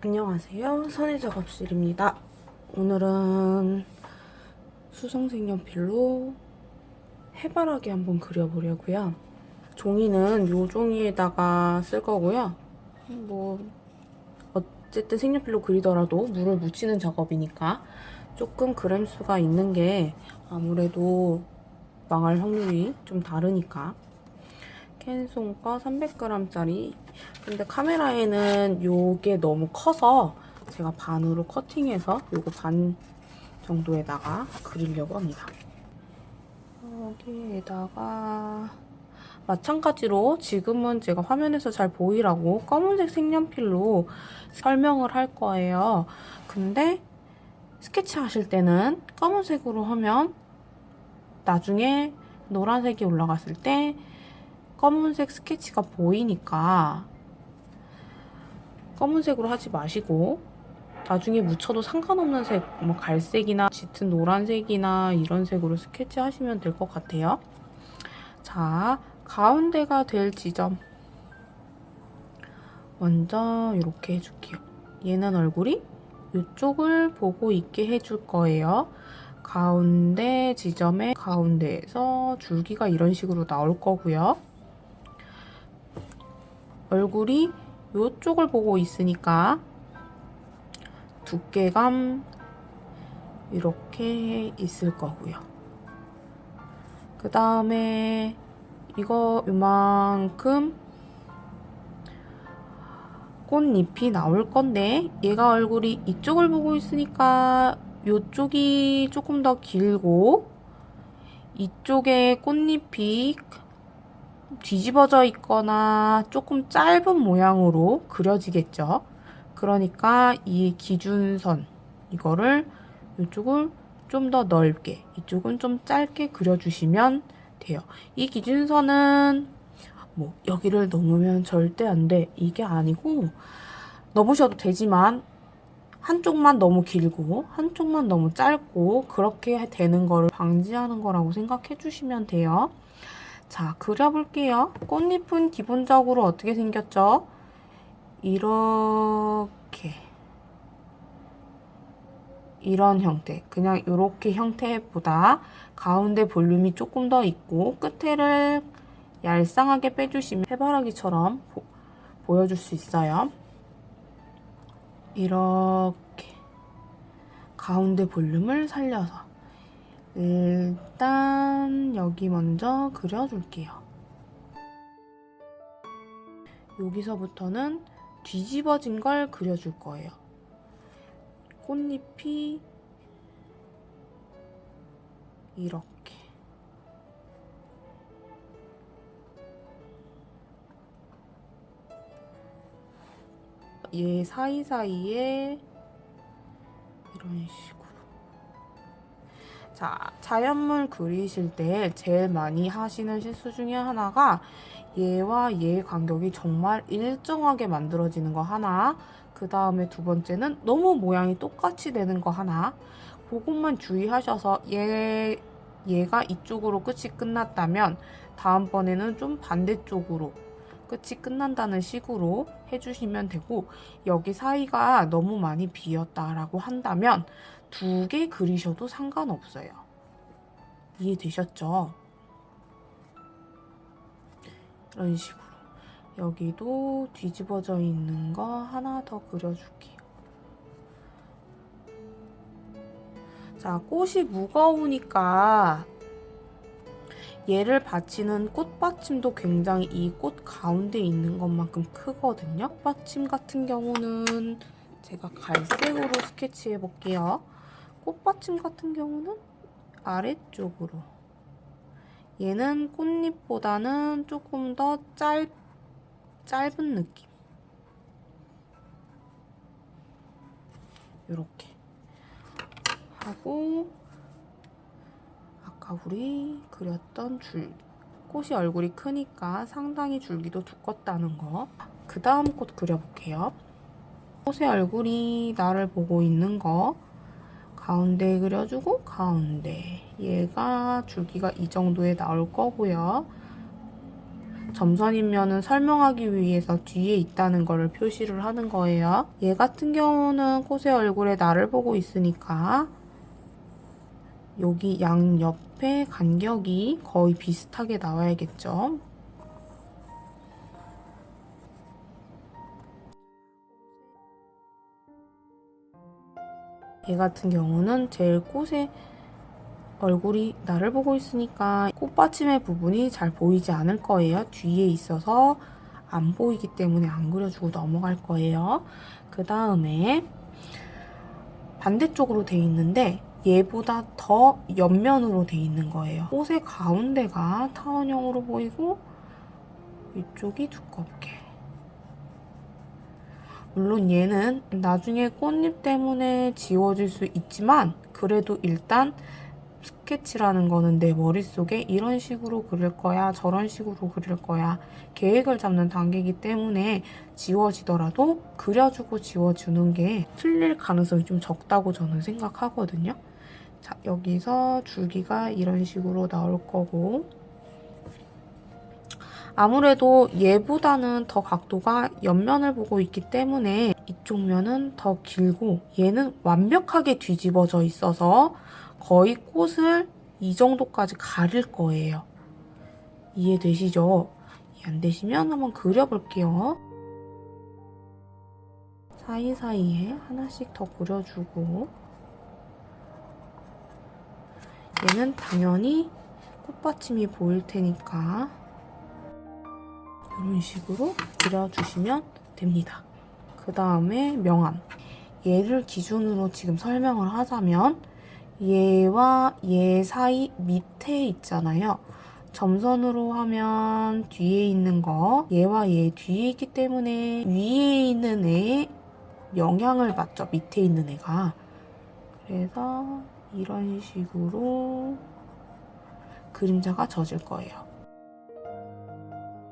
안녕하세요. 선의 작업실입니다. 오늘은 수성색 연필로 해바라기 한번 그려보려고요. 종이는 요 종이에다가 쓸 거고요. 뭐 어쨌든 색연필로 그리더라도 물을 묻히는 작업이니까 조금 그램 수가 있는 게 아무래도 망할 확률이 좀 다르니까 캔송 거 300g짜리 근데 카메라에는 요게 너무 커서 제가 반으로 커팅해서 요거 반 정도에다가 그리려고 합니다. 여기에다가 마찬가지로 지금은 제가 화면에서 잘 보이라고 검은색 색연필로 설명을 할 거예요. 근데 스케치 하실 때는 검은색으로 하면 나중에 노란색이 올라갔을 때 검은색 스케치가 보이니까 검은색으로 하지 마시고 나중에 묻혀도 상관없는 색, 뭐 갈색이나 짙은 노란색이나 이런 색으로 스케치 하시면 될 것 같아요. 자, 가운데가 될 지점 먼저 이렇게 해줄게요. 얘는 얼굴이 이쪽을 보고 있게 해줄 거예요. 가운데 지점의 가운데에서 줄기가 이런 식으로 나올 거고요. 얼굴이 이쪽을 보고 있으니까 두께감 이렇게 있을 거고요. 그 다음에 이거 이만큼 꽃잎이 나올 건데 얘가 얼굴이 이쪽을 보고 있으니까 이쪽이 조금 더 길고 이쪽에 꽃잎이 뒤집어져 있거나 조금 짧은 모양으로 그려지겠죠. 그러니까 이 기준선 이거를 이쪽을 좀 더 넓게 이쪽은 좀 짧게 그려주시면 돼요. 이 기준선은 뭐 여기를 넘으면 절대 안 돼. 이게 아니고 넘으셔도 되지만 한쪽만 너무 길고 한쪽만 너무 짧고 그렇게 되는 거를 방지하는 거라고 생각해 주시면 돼요. 자, 그려볼게요. 꽃잎은 기본적으로 어떻게 생겼죠? 이렇게. 이런 형태. 그냥 이렇게 형태보다 가운데 볼륨이 조금 더 있고 끝에를 얄쌍하게 빼주시면 해바라기처럼 보, 보여줄 수 있어요. 이렇게 가운데 볼륨을 살려서 일단 여기 먼저 그려줄게요. 여기서부터는 뒤집어진 걸 그려줄 거예요. 꽃잎이 이렇게 얘 사이사이에 이런 식으로 자, 자연물 그리실 때 제일 많이 하시는 실수 중에 하나가 얘와 얘의 간격이 정말 일정하게 만들어지는 거 하나 그 다음에 두 번째는 너무 모양이 똑같이 되는 거 하나. 그것만 주의하셔서 얘, 얘가 이쪽으로 끝이 끝났다면 다음번에는 좀 반대쪽으로 끝이 끝난다는 식으로 해주시면 되고 여기 사이가 너무 많이 비었다라고 한다면 두 개 그리셔도 상관없어요. 이해되셨죠? 이런 식으로 여기도 뒤집어져 있는 거 하나 더 그려줄게요. 자, 꽃이 무거우니까 얘를 받치는 꽃받침도 굉장히 이 꽃 가운데 있는 것만큼 크거든요. 받침 같은 경우는 제가 갈색으로 스케치해 볼게요. 꽃받침 같은 경우는 아래쪽으로. 얘는 꽃잎보다는 조금 더 짧, 짧은 느낌. 이렇게 하고 아까 우리 그렸던 줄 꽃이 얼굴이 크니까 상당히 줄기도 두껍다는 거. 그 다음 꽃 그려볼게요. 꽃의 얼굴이 나를 보고 있는 거 가운데 그려주고 가운데 얘가 줄기가 이 정도에 나올 거고요. 점선인면은 설명하기 위해서 뒤에 있다는 거를 표시를 하는 거예요. 얘 같은 경우는 꽃의 얼굴에 나를 보고 있으니까 여기 양 옆에 간격이 거의 비슷하게 나와야겠죠. 얘 같은 경우는 제일 꽃의 얼굴이 나를 보고 있으니까 꽃받침의 부분이 잘 보이지 않을 거예요. 뒤에 있어서 안 보이기 때문에 안 그려주고 넘어갈 거예요. 그 다음에 반대쪽으로 돼 있는데 얘보다 더 옆면으로 돼 있는 거예요. 꽃의 가운데가 타원형으로 보이고 위쪽이 두껍게. 물론 얘는 나중에 꽃잎 때문에 지워질 수 있지만 그래도 일단 스케치라는 거는 내 머릿속에 이런 식으로 그릴 거야, 저런 식으로 그릴 거야 계획을 잡는 단계이기 때문에 지워지더라도 그려주고 지워주는 게 틀릴 가능성이 좀 적다고 저는 생각하거든요. 자, 여기서 줄기가 이런 식으로 나올 거고 아무래도 얘보다는 더 각도가 옆면을 보고 있기 때문에 이쪽 면은 더 길고 얘는 완벽하게 뒤집어져 있어서 거의 꽃을 이 정도까지 가릴 거예요. 이해되시죠? 이해 안 되시면 한번 그려볼게요. 사이사이에 하나씩 더 그려주고 얘는 당연히 꽃받침이 보일 테니까 이런 식으로 그려주시면 됩니다. 그 다음에 명암. 얘를 기준으로 지금 설명을 하자면 얘와 얘 사이 밑에 있잖아요. 점선으로 하면 뒤에 있는 거 얘와 얘 뒤에 있기 때문에 위에 있는 애에 영향을 받죠. 밑에 있는 애가. 그래서 이런 식으로 그림자가 젖을 거예요.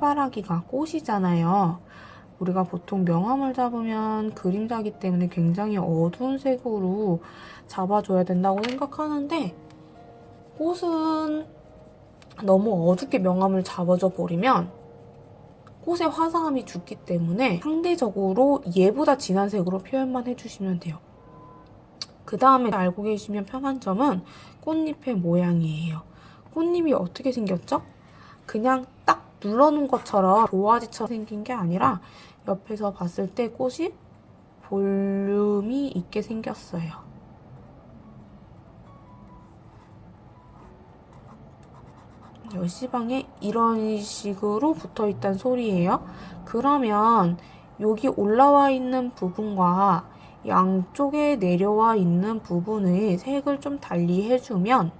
해바라기가 꽃이잖아요. 우리가 보통 명암을 잡으면 그림자기 때문에 굉장히 어두운 색으로 잡아줘야 된다고 생각하는데 꽃은 너무 어둡게 명암을 잡아줘 버리면 꽃의 화사함이 죽기 때문에 상대적으로 얘보다 진한 색으로 표현만 해주시면 돼요. 그 다음에 알고 계시면 편한 점은 꽃잎의 모양이에요. 꽃잎이 어떻게 생겼죠? 그냥 딱 눌러놓은 것처럼 도화지처럼 생긴 게 아니라 옆에서 봤을 때 꽃이 볼륨이 있게 생겼어요. 열시방에 이런 식으로 붙어 있단 소리예요. 그러면 여기 올라와 있는 부분과 양쪽에 내려와 있는 부분의 색을 좀 달리 해주면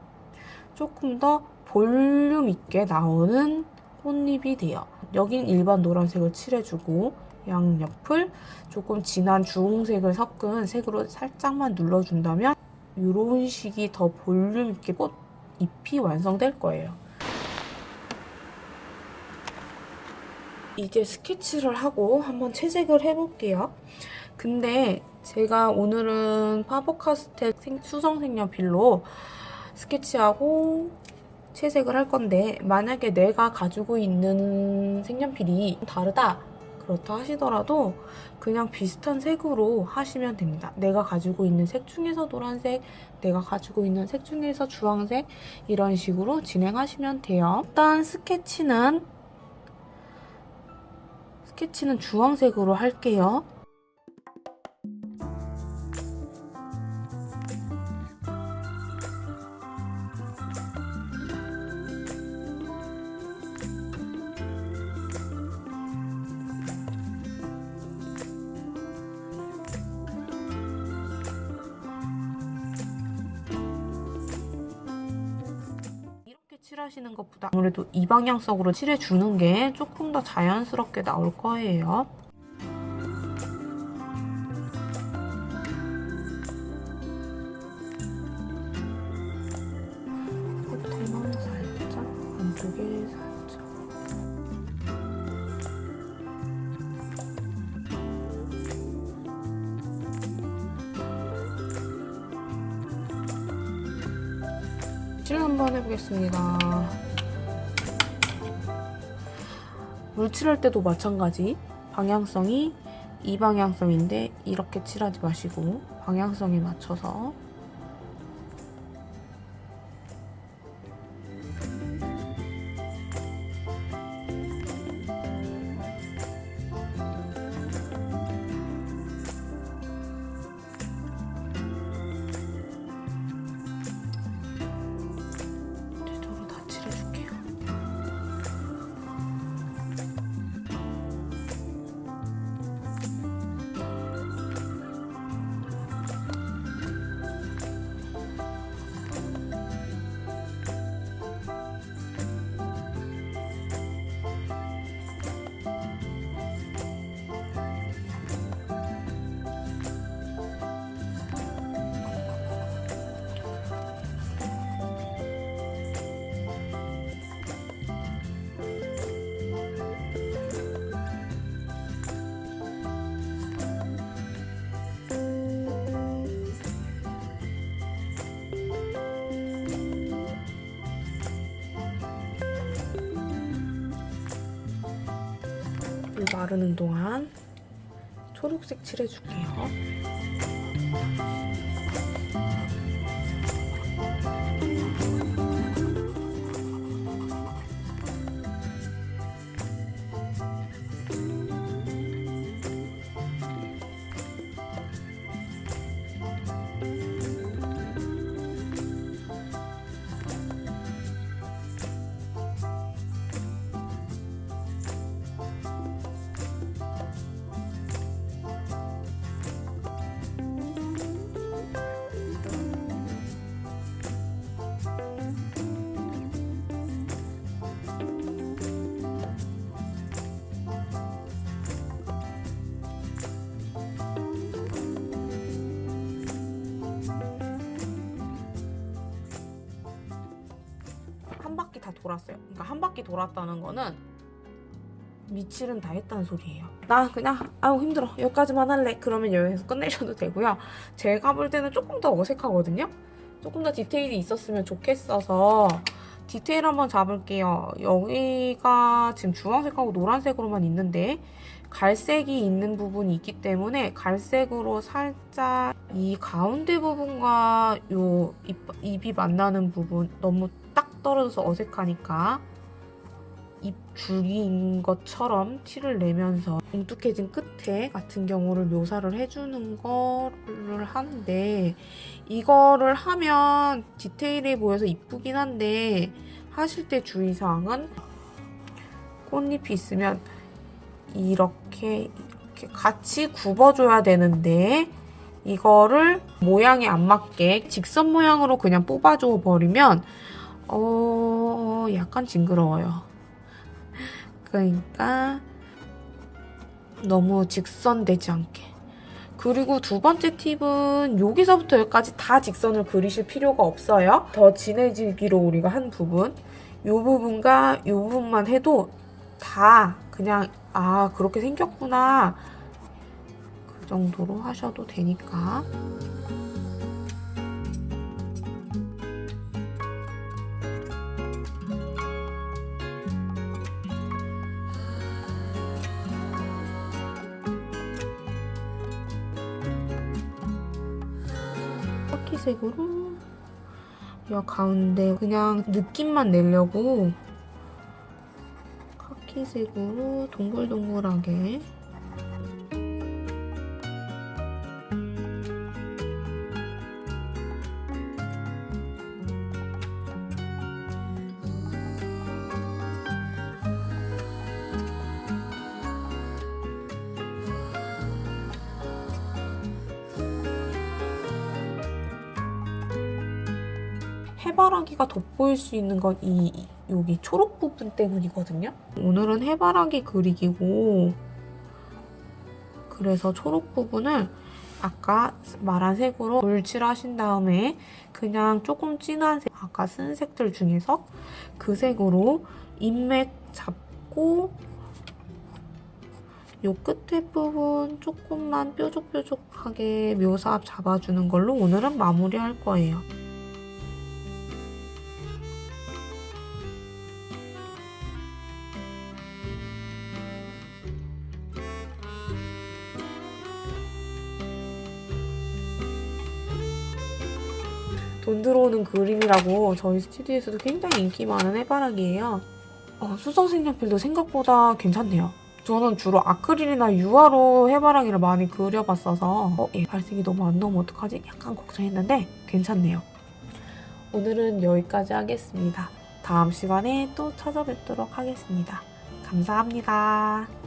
조금 더 볼륨 있게 나오는 꽃잎이 돼요. 여긴 일반 노란색을 칠해주고 양옆을 조금 진한 주홍색을 섞은 색으로 살짝만 눌러준다면 이런 식이 더 볼륨 있게 꽃잎이 완성될 거예요. 이제 스케치를 하고 한번 채색을 해볼게요. 근데 제가 오늘은 파버카스텔 수성 색연필로 스케치하고 채색을 할 건데 만약에 내가 가지고 있는 색연필이 다르다 그렇다 하시더라도 그냥 비슷한 색으로 하시면 됩니다. 내가 가지고 있는 색 중에서 노란색, 내가 가지고 있는 색 중에서 주황색 이런 식으로 진행하시면 돼요. 일단 스케치는 스케치는 주황색으로 할게요. 하시는 것보다 아무래도 이 방향성으로 칠해주는 게 조금 더 자연스럽게 나올 거예요. 한번 해보겠습니다. 물 칠할 때도 마찬가지. 방향성이 이 방향성인데 이렇게 칠하지 마시고 방향성에 맞춰서 마르는 동안 초록색 칠해줄게요. 바퀴 다 돌았어요. 그러니까 한 바퀴 돌았다는 거는 미칠은 다 했다는 소리예요. 나 그냥 아유 힘들어 여기까지만 할래. 그러면 여기서 끝내셔도 되고요. 제가 볼 때는 조금 더 어색하거든요. 조금 더 디테일이 있었으면 좋겠어서 디테일 한번 잡을게요. 여기가 지금 주황색하고 노란색으로만 있는데 갈색이 있는 부분이 있기 때문에 갈색으로 살짝 이 가운데 부분과 요 입, 입이 만나는 부분 너무 딱 떨어져서 어색하니까 입 줄기인 것처럼 티를 내면서 뭉툭해진 끝에 같은 경우를 묘사를 해주는 거를 하는데 이거를 하면 디테일해 보여서 이쁘긴 한데 하실 때 주의사항은 꽃잎이 있으면 이렇게 이렇게 같이 굽어줘야 되는데 이거를 모양에 안 맞게 직선 모양으로 그냥 뽑아줘 버리면 어 약간 징그러워요. 그러니까 너무 직선되지 않게. 그리고 두 번째 팁은 여기서부터 여기까지 다 직선을 그리실 필요가 없어요. 더 진해지기로 우리가 한 부분, 이 부분과 이 부분만 해도 다 그냥 아 그렇게 생겼구나 그 정도로 하셔도 되니까. 카키색으로? 이 가운데 그냥 느낌만 내려고 카키색으로 동글동글하게 해바라기가 돋보일 수 있는 건 이 여기 초록 부분 때문이거든요. 오늘은 해바라기 그리기고 그래서 초록 부분을 아까 말한 색으로 물칠하신 다음에 그냥 조금 진한 색 아까 쓴 색들 중에서 그 색으로 인맥 잡고 요 끝에 부분 조금만 뾰족뾰족하게 묘사 잡아주는 걸로 오늘은 마무리할 거예요. 돈 들어오는 그림이라고 저희 스튜디오에서도 굉장히 인기 많은 해바라기예요. 어, 수성 색연필도 생각보다 괜찮네요. 저는 주로 아크릴이나 유화로 해바라기를 많이 그려봤어서 어, 얘 발색이 너무 안 나오면 어떡하지? 약간 걱정했는데 괜찮네요. 오늘은 여기까지 하겠습니다. 다음 시간에 또 찾아뵙도록 하겠습니다. 감사합니다.